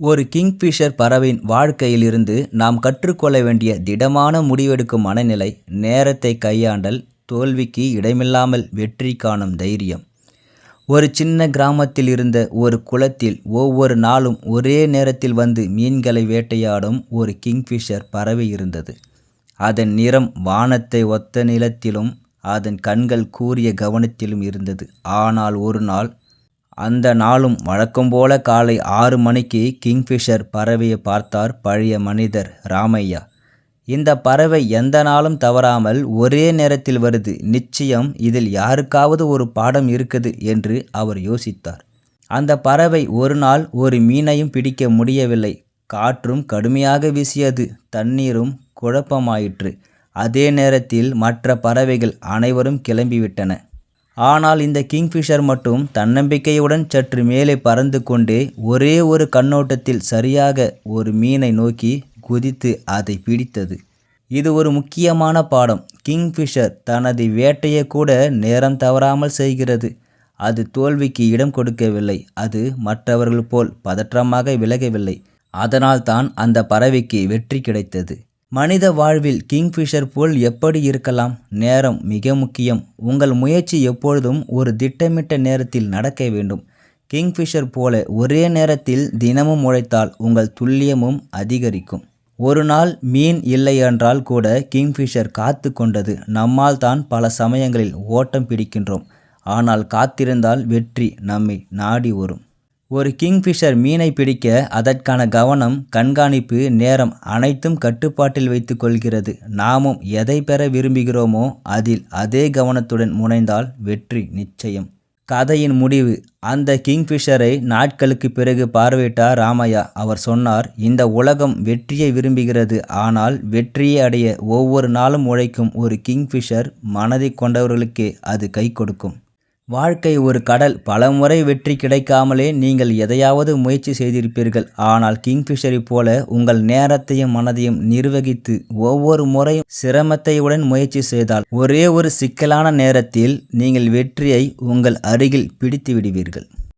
ஒரு கிங்ஃபிஷர் பறவையின் வாழ்க்கையிலிருந்து நாம் கற்றுக்கொள்ள வேண்டிய திடமான முடிவெடுக்கும் மனநிலை நேரத்தை கையாண்டல் தோல்விக்கு இடமில்லாமல் வெற்றி காணும் தைரியம். ஒரு சின்ன கிராமத்தில் இருந்த ஒரு குளத்தில் ஒவ்வொரு நாளும் ஒரே நேரத்தில் வந்து மீன்களை வேட்டையாடும் ஒரு கிங்ஃபிஷர் பறவை இருந்தது. அதன் நிறம் வானத்தை ஒத்த நிலத்திலும் அதன் கண்கள் கூறிய கவனத்திலும் இருந்தது. ஆனால் ஒரு நாள் அந்த நாளும் வழக்கம் போல காலை ஆறு மணிக்கு கிங்ஃபிஷர் பறவையை பார்த்தார் பழைய மனிதர் ராமையா. இந்த பறவை எந்த நாளும் தவறாமல் ஒரே நேரத்தில் வருது. நிச்சயம் இதில் யாருக்காவது ஒரு பாடம் இருக்குது என்று அவர் யோசித்தார். அந்த பறவை ஒரு நாள் ஒரு மீனையும் பிடிக்க முடியவில்லை. காற்றும் கடுமையாக வீசியது. தண்ணீரும் குழப்பமாயிற்று. அதே நேரத்தில் மற்ற பறவைகள் அனைவரும் கிளம்பிவிட்டன. ஆனால் இந்த கிங்ஃபிஷர் மட்டும் தன்னம்பிக்கையுடன் சற்று மேலே பறந்து கொண்டே ஒரே ஒரு கண்ணோட்டத்தில் சரியாக ஒரு மீனை நோக்கி குதித்து அதை பிடித்தது. இது ஒரு முக்கியமான பாடம். கிங்ஃபிஷர் தனது வேட்டையை கூட நேரம் தவறாமல் செய்கிறது. அது தோல்விக்கு இடம் கொடுக்கவில்லை. அது மற்றவர்கள் போல் பதற்றமாக விலகவில்லை. அதனால்தான் அந்த பறவைக்கு வெற்றி கிடைத்தது. மனித வாழ்வில் கிங்ஃபிஷர் போல் எப்படி இருக்கலாம்? நேரம் மிக முக்கியம். உங்கள் முயற்சி எப்பொழுதும் ஒரு திட்டமிட்ட நேரத்தில் நடக்க வேண்டும். கிங்ஃபிஷர் போல ஒரே நேரத்தில் தினமும் உழைத்தால் உங்கள் துல்லியமும் அதிகரிக்கும். ஒரு நாள் மீன் இல்லை என்றால் கூட கிங்ஃபிஷர் காத்து கொண்டது. நம்மால் தான் பல சமயங்களில் ஓட்டம் பிடிக்கின்றோம். ஆனால் காத்திருந்தால் வெற்றி நம்மை நாடி வரும். ஒரு கிங்ஃபிஷர் மீனை பிடிக்க அதற்கான கவனம் கண்காணிப்பு நேரம் அனைத்தும் கட்டுப்பாட்டில் வைத்து கொள்கிறது. நாமும் எதை பெற விரும்புகிறோமோ அதில் அதே கவனத்துடன் முனைந்தால் வெற்றி நிச்சயம். கதையின் முடிவு அந்த கிங்ஃபிஷரை நாட்களுக்கு பிறகு பார்வையிட்டார் ராமையா. அவர் சொன்னார் இந்த உலகம் வெற்றியை விரும்புகிறது. ஆனால் வெற்றியை அடைய ஒவ்வொரு நாளும் உழைக்கும் ஒரு கிங்ஃபிஷர் மனதை கொண்டவர்களுக்கே அது கை கொடுக்கும். வாழ்க்கை ஒரு கடல். பலமுறை வெற்றி கிடைக்காமலே நீங்கள் எதையாவது முயற்சி செய்திருப்பீர்கள். ஆனால் கிங்ஃபிஷரை போல உங்கள் நேரத்தையும் மனதையும் நிர்வகித்து ஒவ்வொரு முறையும் சிரமத்தையுடன் முயற்சி செய்தால் ஒரே ஒரு சிக்கலான நேரத்தில் நீங்கள் வெற்றியை உங்கள் அருகில் பிடித்து விடுவீர்கள்